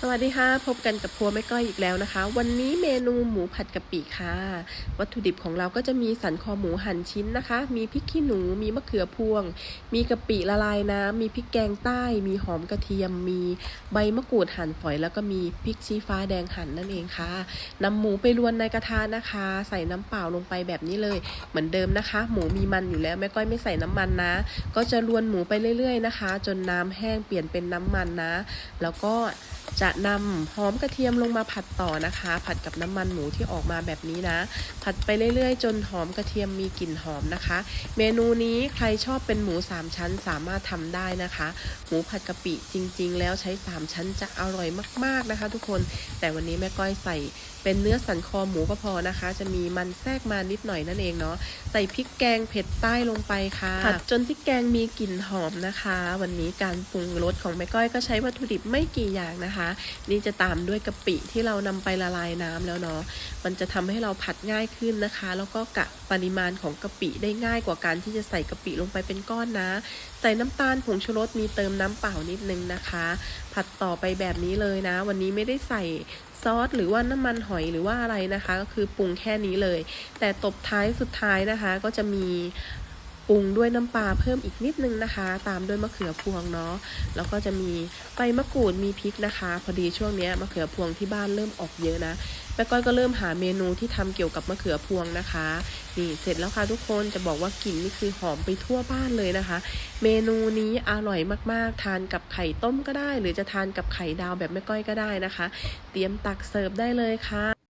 สวัสดีค่ะ พบกันกับครัวแม่ก้อยอีกแล้วนะคะ วันนี้เมนูหมูผัดกะปิค่ะ วัตถุดิบของเราก็จะมีสันคอหมูหั่นชิ้นนะคะ มีพริกขี้หนูมีมะเขือพวง มีกะปิละลายน้ำมีพริกแกงใต้ มีหอมกระเทียม มีใบมะกรูดหั่นฝอย แล้วก็มีพริกชี้ฟ้าแดงหั่นนั่นเองค่ะนำหมูไปรวนในกระทะนะคะ ใส่น้ำเปล่าลงไปแบบนี้เลย เหมือนเดิมนะคะ หมูมีมันอยู่แล้วแม่ก้อยไม่ใส่น้ำมันนะ ก็จะรวนหมูไปเรื่อย ๆนะคะ จนน้ำแห้งเปลี่ยนเป็นน้ำมันนะ แล้วก็ จะนำหอมกระเทียมลงมาผัดต่อนะคะ ผัดกับน้ำมันหมูที่ออกมาแบบนี้นะ ผัดไปเรื่อยๆ จนหอมกระเทียมมีกลิ่นหอมนะคะ เมนูนี้ใครชอบเป็นหมูสามชั้นสามารถทำได้นะคะ หมูผัดกะปิจริง ๆ แล้วใช้สามชั้นจะอร่อยมากๆนะคะ ทุกคนแต่วันนี้แม่ก้อยใส่ เป็นเนื้อสันคอหมูก็พอนะคะ จะมีมันแทรกมานิดหน่อยนั่นเองเนาะใส่พริกแกงเผ็ดใต้ลงไปค่ะผัดจนพริกแกงมีกลิ่นหอมนะคะ วันนี้การปรุงรสของแม่ก้อยก็ใช้วัตถุดิบไม่กี่อย่างนะคะ นี่จะตามด้วยกะปิที่เรานำไปละลายน้ำแล้วเนาะมันจะทำให้เราผัดง่ายขึ้นนะคะ แล้วก็กะปริมาณของกะปิได้ง่ายกว่าการที่จะใส่กะปิลงไปเป็นก้อนนะ ใส่น้ำตาลผงชูรสมีเติมน้ำเปล่านิดนึงนะคะ ผัดต่อไปแบบนี้เลยนะ วันนี้ไม่ได้ใส่ ซอสหรือว่าน้ำมันหอยหรือว่าอะไรนะคะ ก็คือปรุงแค่นี้เลย แต่ตบท้ายสุดท้ายนะคะก็จะมี ปรุงด้วยน้ำปลาเพิ่มอีกนิดนึงนะคะ ตามด้วยมะเขือพวงเนาะแล้วก็จะมีใบมะกรูดมีพริกนะคะ พอดีช่วงนี้มะเขือพวงที่บ้านเริ่มออกเยอะนะแม่ก้อยก็เริ่มหาเมนูที่ทำเกี่ยวกับมะเขือพวงนะคะนี่เสร็จแล้วค่ะทุกคนจะบอกว่ากลิ่นนี่คือหอมไปทั่วบ้านเลยนะคะ เมนูนี้อร่อยมากๆ ทานกับไข่ต้มก็ได้ หรือจะทานกับไข่ดาวแบบแม่ก้อยก็ได้นะคะ เตรียมตักเสิร์ฟได้เลยค่ะ